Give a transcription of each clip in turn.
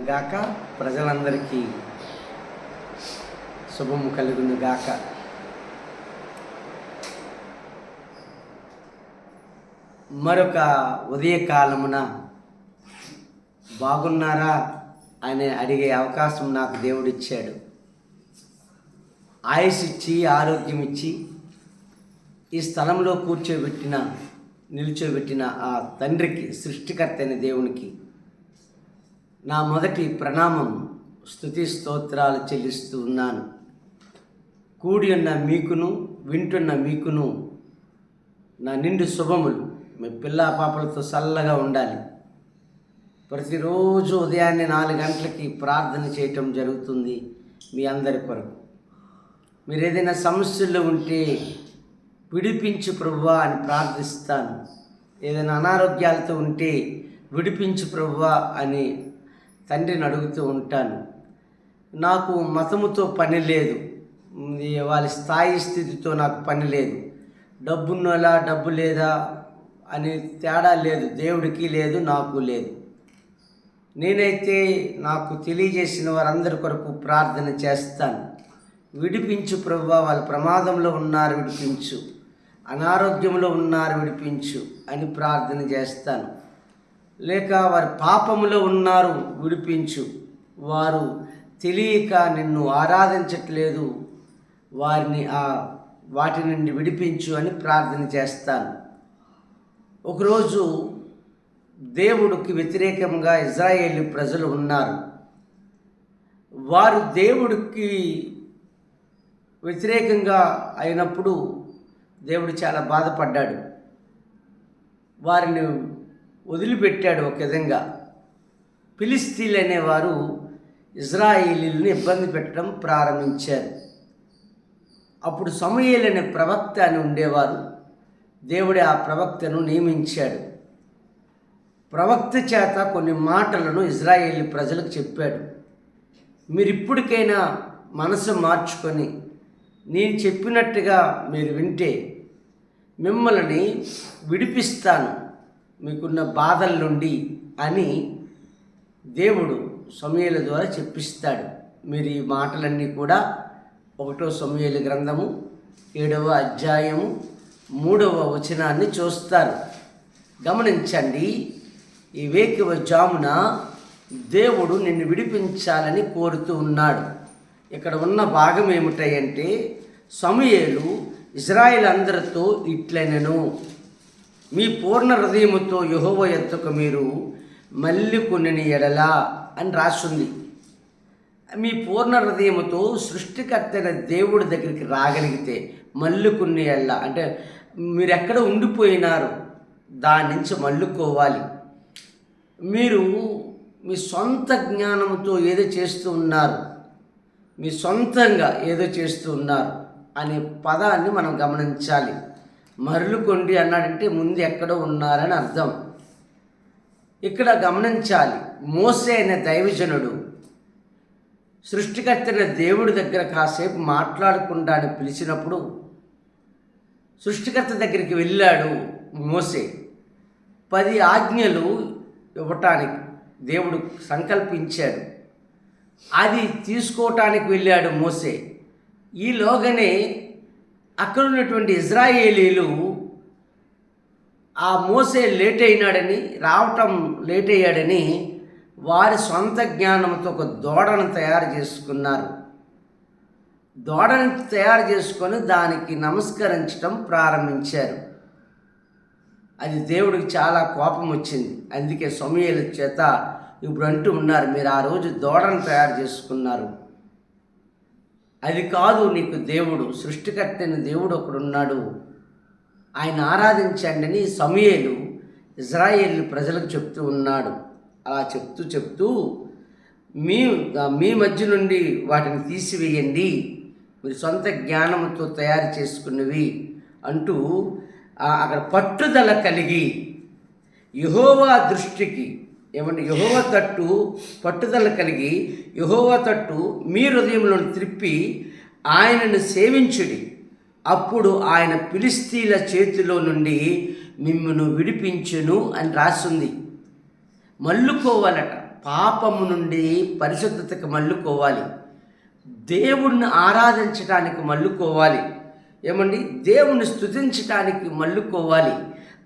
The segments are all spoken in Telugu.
గాక ప్రజలందరికీ శుభము కలుగును గాక. మరొక ఉదయకాలమున బాగున్నారా అని అడిగే అవకాశం నాకు దేవుడిచ్చాడు. ఆయుష్ ఇచ్చి ఆరోగ్యం ఇచ్చి ఈ స్థలంలో కూర్చోబెట్టిన నిల్చోబెట్టిన ఆ తండ్రికి సృష్టికర్త అయిన దేవునికి నా మొదటి ప్రణామం స్థుతి స్తోత్రాలు చెల్లిస్తూ ఉన్నాను. కూడి ఉన్న మీకును వింటున్న మీకును నా నిండు శుభములు మీ పిల్ల పాపలతో చల్లగా ఉండాలి. ప్రతిరోజు ఉదయాన్నే నాలుగు గంటలకి ప్రార్థన చేయటం జరుగుతుంది మీ అందరి కొరకు. మీరు ఏదైనా సమస్యల్లో ఉంటే విడిపించు ప్రభువా అని ప్రార్థిస్తాను. ఏదైనా అనారోగ్యాలతో ఉంటే విడిపించు ప్రభువా అని తండ్రిని అడుగుతూ ఉంటాను. నాకు మతముతో పని లేదు. వాళ్ళ స్థాయి స్థితితో నాకు పని లేదు. డబ్బున్నోలా డబ్బు లేదా అని తేడా లేదు. దేవుడికి లేదు నాకు లేదు. నేనైతే నాకు తెలియజేసిన వారందరి కొరకు ప్రార్థన చేస్తాను. విడిపించు ప్రభు వాళ్ళ ప్రమాదంలో ఉన్నారు విడిపించు. అనారోగ్యంలో ఉన్నారు విడిపించు అని ప్రార్థన చేస్తాను. లేక వారి పాపములో ఉన్నారు విడిపించు. వారు తెలియక నిన్ను ఆరాధించట్లేదు. వారిని ఆ వాటి నుండి విడిపించు అని ప్రార్థన చేస్తాను. ఒకరోజు దేవుడికి వ్యతిరేకంగా ఇజ్రాయేల్ ప్రజలు ఉన్నారు. వారు దేవుడికి వ్యతిరేకంగా అయినప్పుడు దేవుడు చాలా బాధపడ్డాడు. వారిని వదిలిపెట్టాడు ఒక విధంగా. ఫిలిస్తీన్లు అనేవారు ఇజ్రాయేలీలను ఇబ్బంది పెట్టడం ప్రారంభించారు. అప్పుడు సమూయేలు అనే ప్రవక్త అని ఉండేవారు. దేవుడే ఆ ప్రవక్తను నియమించాడు. ప్రవక్త చేత కొన్ని మాటలను ఇజ్రాయేలీ ప్రజలకు చెప్పాడు. మీరు ఇప్పటికైనా మనసు మార్చుకొని నేను చెప్పినట్టుగా మీరు వింటే మిమ్మల్ని విడిపిస్తాను. మీకున్న బాధల నుండి అని దేవుడు సమయల ద్వారా చెప్పిస్తాడు. మీరు ఈ మాటలన్నీ కూడా ఒకటో సమయల గ్రంథము ఏడవ అధ్యాయము మూడవ వచనాన్ని చూస్తారు. గమనించండి ఈ వేకువ జామున దేవుడు నిన్ను విడిపించాలని కోరుతూ ఉన్నాడు. ఇక్కడ ఉన్న భాగం ఏమిటంటే సమయలు ఇజ్రాయిల్ అందరితో ఇట్లనెను. మీ పూర్ణ హృదయముతో యహోవ ఎత్తుకు మీరు మళ్ళీ కొన్ని ఎడలా అని రాస్తుంది. మీ పూర్ణ హృదయముతో సృష్టికర్తైన దేవుడి దగ్గరికి రాగలిగితే మల్లుకుని ఎళ్ళ అంటే మీరు ఎక్కడ ఉండిపోయినారు దాని నుంచి మల్లుకోవాలి మీరు మీ సొంత జ్ఞానంతో ఏదో చేస్తూ ఉన్నారు మీ సొంతంగా ఏదో చేస్తూ ఉన్నారు అనే పదాన్ని మనం గమనించాలి. మరులుకొండి అన్నాడంటే ముందు ఎక్కడో ఉన్నారని అర్థం. ఇక్కడ గమనించాలి మోసే అనే దైవజనుడు సృష్టికర్తైన దేవుడి దగ్గర కాసేపు మాట్లాడకుండా అని పిలిచినప్పుడు సృష్టికర్త దగ్గరికి వెళ్ళాడు మోసే. పది ఆజ్ఞలు ఇవ్వటానికి దేవుడు సంకల్పించాడు. అది తీసుకోవటానికి వెళ్ళాడు మోసే. ఈలోగానే అక్కడ ఉన్నటువంటి ఇజ్రాయేలీలు ఆ మోసే లేట్ అయినాడని రావటం లేట్ అయ్యాడని వారి సొంత జ్ఞానంతో ఒక దోడను తయారు చేసుకున్నారు. దోడను తయారు చేసుకొని దానికి నమస్కరించడం ప్రారంభించారు. అది దేవుడికి చాలా కోపం వచ్చింది. అందుకే సమయాల చేత ఇప్పుడు అంటూ ఉన్నారు మీరు ఆ రోజు దోడను తయారు చేసుకున్నారు. అది కాదు నీకు దేవుడు సృష్టికర్తైన దేవుడు ఒకడున్నాడు. ఆయన ఆరాధించండి అని సమయలు ఇజ్రాయేల్ ప్రజలకు చెప్తూ ఉన్నాడు. అలా చెప్తూ చెప్తూ మీ మీ మధ్య నుండి వాటిని తీసివేయండి. మీరు సొంత జ్ఞానంతో తయారు చేసుకున్నవి అంటూ అక్కడ పట్టుదల కలిగి యహోవా దృష్టికి ఏమంటే యహోవ తట్టు పట్టుదల కలిగి యహోవ తట్టు మీ హృదయంలో త్రిప్పి ఆయనను సేవించుడి. అప్పుడు ఆయన పిలిస్తీల చేతిలో నుండి మిమ్మను విడిపించును అని రాసింది. మల్లుకోవాలట పాపము నుండి పరిశుద్ధతకు మల్లుకోవాలి దేవుణ్ణి ఆరాధించడానికి మల్లుకోవాలి ఏమండి? దేవుణ్ణి స్థుతించడానికి మల్లుకోవాలి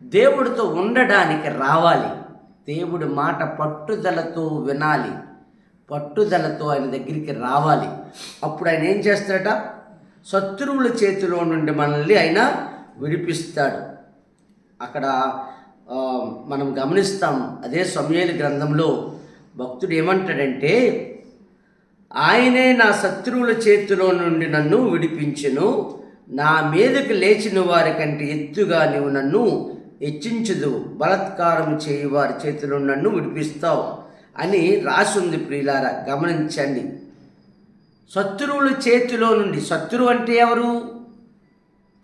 దేవుడితో ఉండడానికి రావాలి. దేవుడి మాట పట్టుదలతో వినాలి. పట్టుదలతో ఆయన దగ్గరికి రావాలి. అప్పుడు ఆయన ఏం చేస్తాడట? శత్రువుల చేతిలో నుండి మనల్ని ఆయన విడిపిస్తాడు. అక్కడ మనం గమనిస్తాం అదే సమయలు గ్రంథంలో భక్తుడు ఏమంటాడంటే ఆయనే నా శత్రువుల చేతిలో నుండి నన్ను విడిపించెను. నా మీదకు లేచిన వారి కంటే ఎత్తుగా నీవు నన్ను హెచ్చించదు. బలత్కారం చేయి వారి చేతిలో నన్ను విడిపిస్తావు అని రాసుంది ప్రియులారా గమనించండి. శత్రువుల చేతిలో నుండి శత్రువు అంటే ఎవరు?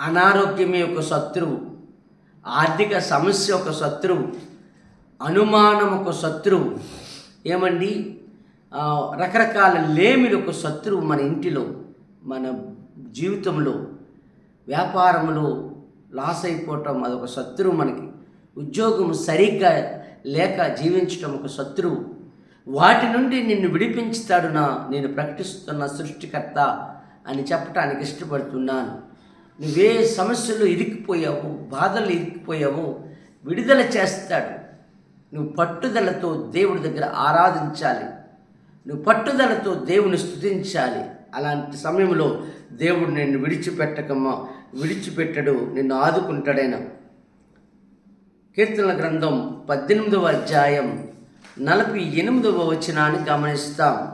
అనారోగ్యమే ఒక శత్రువు. ఆర్థిక సమస్య ఒక శత్రువు. అనుమానం ఒక శత్రువు. ఏమండి? రకరకాల లేమిలు ఒక శత్రువు మన ఇంటిలో మన జీవితంలో వ్యాపారంలో లాస్ అయిపోవటం అదొక శత్రువు మనకి. ఉద్యోగం సరిగ్గా లేక జీవించటం ఒక శత్రువు. వాటి నుండి నిన్ను విడిపించుతాడు నా నేను ప్రకటిస్తున్న సృష్టికర్త అని చెప్పటానికి ఇష్టపడుతున్నాను. నువ్వే సమస్యలు ఇరికిపోయావు బాధలు ఇరికిపోయావు విడుదల చేస్తాడు. నువ్వు పట్టుదలతో దేవుడి దగ్గర ఆరాధించాలి. నువ్వు పట్టుదలతో దేవుని స్థుతించాలి అలాంటి సమయంలో దేవుడు నిన్ను విడిచిపెట్టకమ్మా. విడిచిపెట్టడు నిన్ను ఆదుకుంటాడైనా? కీర్తనల గ్రంథం పద్దెనిమిదవ అధ్యాయం నలభై ఎనిమిదవ వచనాన్ని గమనిస్తాం.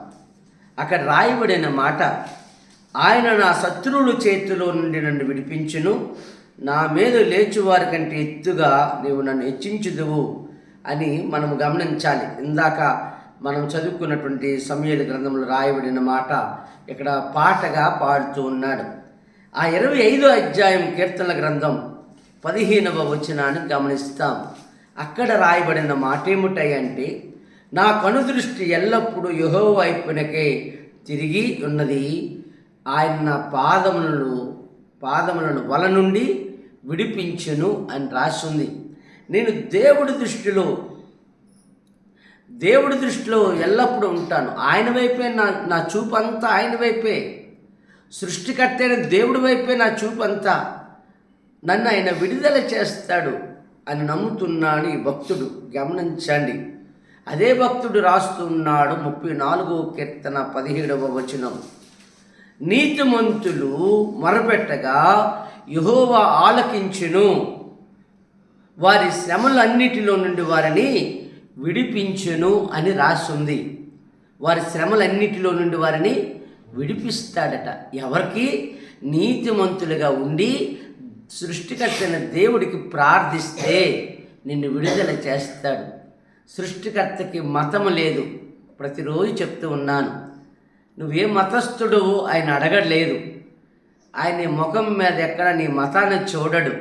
అక్కడ రాయబడిన మాట ఆయన నా శత్రువుల చేతిలో నుండి నన్ను విడిపించును నా మీద లేచువారి కంటే ఎత్తుగా నీవు నన్ను హెచ్చించుదువు అని మనం గమనించాలి. ఇందాక మనం చదువుకున్నటువంటి సమయాల గ్రంథంలో రాయబడిన మాట ఇక్కడ పాటగా పాడుతూ ఉన్నాడు. ఆ ఇరవై ఐదో అధ్యాయం కీర్తనల గ్రంథం పదిహేనవ వచనాన్ని గమనిస్తాం. అక్కడ రాయబడిన మాట ఏమిటాయంటే నా కనుదృష్టి ఎల్లప్పుడూ యహో వైపునకే తిరిగి ఉన్నది. ఆయన నా పాదములను పాదములను వల నుండి విడిపించును అని రాసింది. నేను దేవుడి దృష్టిలో దేవుడి దృష్టిలో ఎల్లప్పుడూ ఉంటాను. ఆయన వైపే నా నా చూపు అంతా ఆయన వైపే. సృష్టికర్త అయిన దేవుడి వైపే నా చూపు అంతా నన్ను ఆయన విడుదల చేస్తాడు అని నమ్ముతున్నాడు ఈ భక్తుడు. గమనించండి. అదే భక్తుడు రాస్తున్నాడు ముప్పై నాలుగో కీర్తన పదిహేడవ వచనం. నీతిమంతులు మొరపెట్టగా యహోవా ఆలకించును. వారి శ్రమలన్నిటిలో నుండి వారిని విడిపించును అని రాసింది. వారి శ్రమలన్నిటిలో నుండి వారిని విడిపిస్తాడట. ఎవరికి? నీతిమంతులుగా ఉండి సృష్టికర్తైన దేవుడికి ప్రార్థిస్తే నిన్ను విడుదల చేస్తాడు. సృష్టికర్తకి మతం లేదు. ప్రతిరోజు చెప్తూ ఉన్నాను. నువ్వే మతస్థుడు ఆయన అడగలేదు ఆయన ముఖం మీద ఎక్కడ నీ మతాన్ని చూడడు.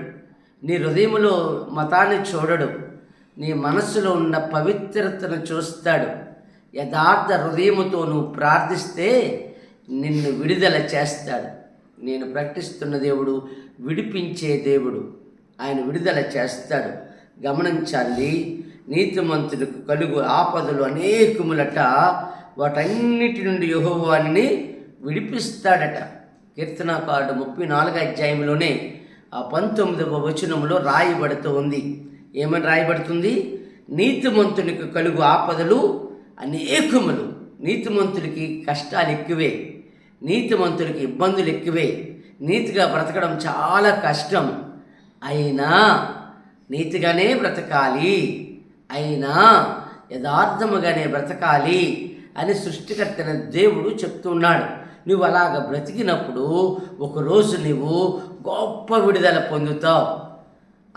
నీ హృదయంలో మతాన్ని చూడడు. నీ మనస్సులో ఉన్న పవిత్రతను చూస్తాడు. యథార్థ హృదయముతో నువ్వు ప్రార్థిస్తే నిన్ను విడుదల చేస్తాడు. నేను ప్రకటిస్తున్న దేవుడు విడిపించే దేవుడు. ఆయన విడుదల చేస్తాడు. గమనించాలి నీతిమంతులకు కలుగు ఆపదలు అనేకములట. వాటన్నిటి నుండి యెహోవాని విడిపిస్తాడట. కీర్తనాకారుడు ముప్పై నాలుగు అధ్యాయంలోనే ఆ పంతొమ్మిదవ వచనంలో రాయబడుతూ ఉంది. ఏమని రాయబడుతుంది? నీతిమంతునికి కలుగు ఆపదలు అనేకములు. నీతిమంతుడికి కష్టాలు ఎక్కువే. నీతిమంతులకి ఇబ్బందులు ఎక్కువే. నీతిగా బ్రతకడం చాలా కష్టం. అయినా నీతిగానే బ్రతకాలి. అయినా యథార్థముగానే బ్రతకాలి అని సృష్టికర్తన దేవుడు చెప్తున్నాడు నువ్వు అలాగ బ్రతికినప్పుడు ఒకరోజు నువ్వు గొప్ప విడుదల పొందుతావు.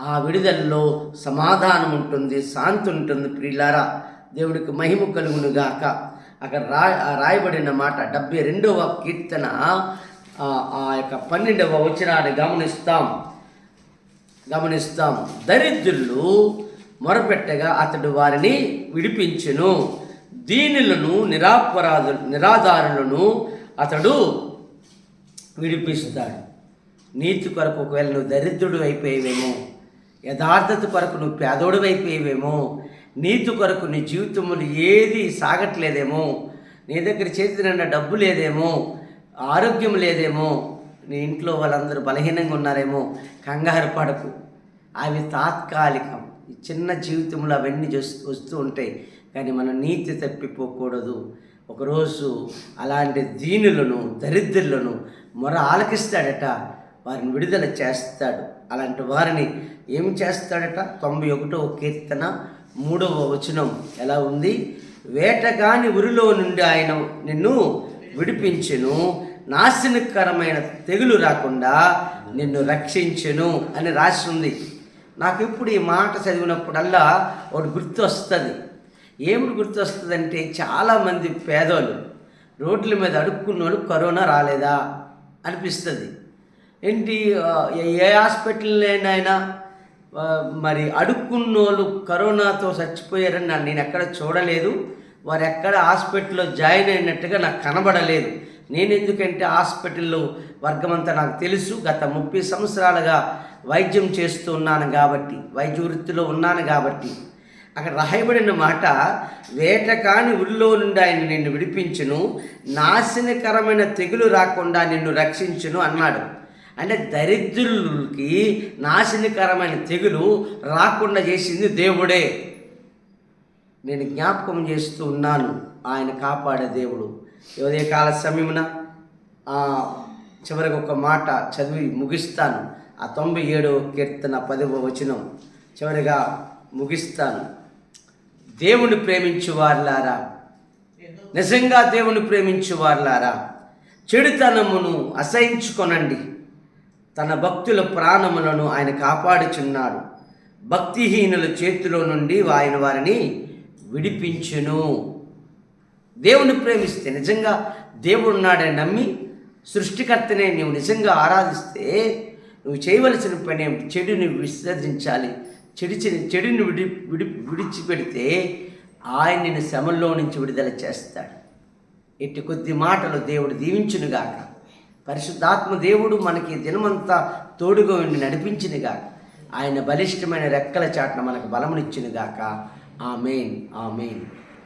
ఆ విడుదలలో సమాధానం ఉంటుంది శాంతి ఉంటుంది ప్రియులారా. దేవుడికి మహిమ కలుగునుగాక. అక్కడ రా రాయబడిన మాట డెబ్బై రెండవ కీర్తన ఆ యొక్క పన్నెండవ వచనాన్ని గమనిస్తాం. గమనిస్తాం. దరిద్రులు మొరపెట్టగా అతడు వారిని విడిపించును. దీనులను నిరాపరాధు నిరాధారులను అతడు విడిపిస్తాడు. నీతి కొరకు ఒకవేళ నువ్వు దరిద్రుడు అయిపోయేవేమో యథార్థత కొరకు నువ్వు పేదోడు అయిపోయేవేమో నీతి కొరకు నీ జీవితంలో ఏది సాగట్లేదేమో నీ దగ్గర చేతి డబ్బు లేదేమో ఆరోగ్యం లేదేమో నీ ఇంట్లో వాళ్ళందరూ బలహీనంగా ఉన్నారేమో కంగారు పడకు. అవి తాత్కాలికం. ఈ చిన్న జీవితంలో అవన్నీ వస్తూ ఉంటాయి. కానీ మనం నీతి తప్పిపోకూడదు. ఒకరోజు అలాంటి దీనులను దరిద్రులను మొర ఆలకిస్తాడట. వారిని విడుదల చేస్తాడు. అలాంటి వారిని ఏం చేస్తాడట? తొంభై ఒకటో కీర్తన మూడవ వచనం ఎలా ఉంది? వేటగాని ఉరిలో నుండి ఆయన నిన్ను విడిపించెను. నాశనకరమైన తెగులు రాకుండా నిన్ను రక్షించెను అని రాసి ఉంది. నాకు ఇప్పుడు ఈ మాట చదివినప్పుడల్లా ఒకటి గుర్తు వస్తుంది ఏమిటి గుర్తు వస్తుందంటే చాలామంది పేదోళ్ళు రోడ్ల మీద అడుక్కున్నోళ్ళు కరోనా రాలేదా? అనిపిస్తుంది. ఏంటి ఏ- హాస్పిటల్ అయినా మరి అడుక్కున్నోళ్ళు కరోనాతో చచ్చిపోయారని నేను ఎక్కడ చూడలేదు. వారు ఎక్కడ హాస్పిటల్లో జాయిన్ అయినట్టుగా నాకు కనబడలేదు. నేను ఎందుకంటే హాస్పిటల్లో వర్గమంతా నాకు తెలుసు. గత ముప్పై సంవత్సరాలుగా వైద్యం చేస్తూ ఉన్నాను కాబట్టి వైద్య వృత్తిలో ఉన్నాను కాబట్టి. అక్కడ రాయబడిన మాట వేటకాని ఉల్లో నుండి ఆయన నిన్ను విడిపించును నాశనకరమైన తెగులు రాకుండా నిన్ను రక్షించును అన్నాడు. అంటే దరిద్రులకి నాశనకరమైన తెగులు రాకుండా చేసింది దేవుడే. నేను జ్ఞాపకం చేస్తూ ఉన్నాను ఆయన కాపాడే దేవుడు. ఉదయ కాల సమయమున చివరికి ఒక మాట చదివి ముగిస్తాను. ఆ తొంభై ఏడవ కీర్తన పదవ వచనం చివరిగా ముగిస్తాను. దేవుని ప్రేమించు వారులారా నిజంగా దేవుని ప్రేమించు వారులారా చెడుతనమును అసహించుకొనండి. తన భక్తుల ప్రాణములను ఆయన కాపాడుచున్నాడు. భక్తిహీనుల చేతిలో నుండి ఆయన వారిని విడిపించును. దేవుని ప్రేమిస్తే నిజంగా దేవుడు ఉన్నాడని నమ్మి సృష్టికర్తనే నీవు నిజంగా ఆరాధిస్తే నువ్వు చేయవలసిన పని చెడుని విసర్జించాలి. చెడు చెడుని విడి విడి విడిచిపెడితే ఆయన నిన్ను శ్రమల్లో నుంచి విడుదల చేస్తాడు. ఇటు కొద్ది మాటలు దేవుడు దీవించునుగాక. పరిశుద్ధాత్మ దేవుడు మనకి దినమంతా తోడుగా ఉండి నడిపించినగా ఆయన బలిష్టమైన రెక్కల చాటున మనకు బలమునిచ్చునుగాక ఆమెన్ ఆమెన్.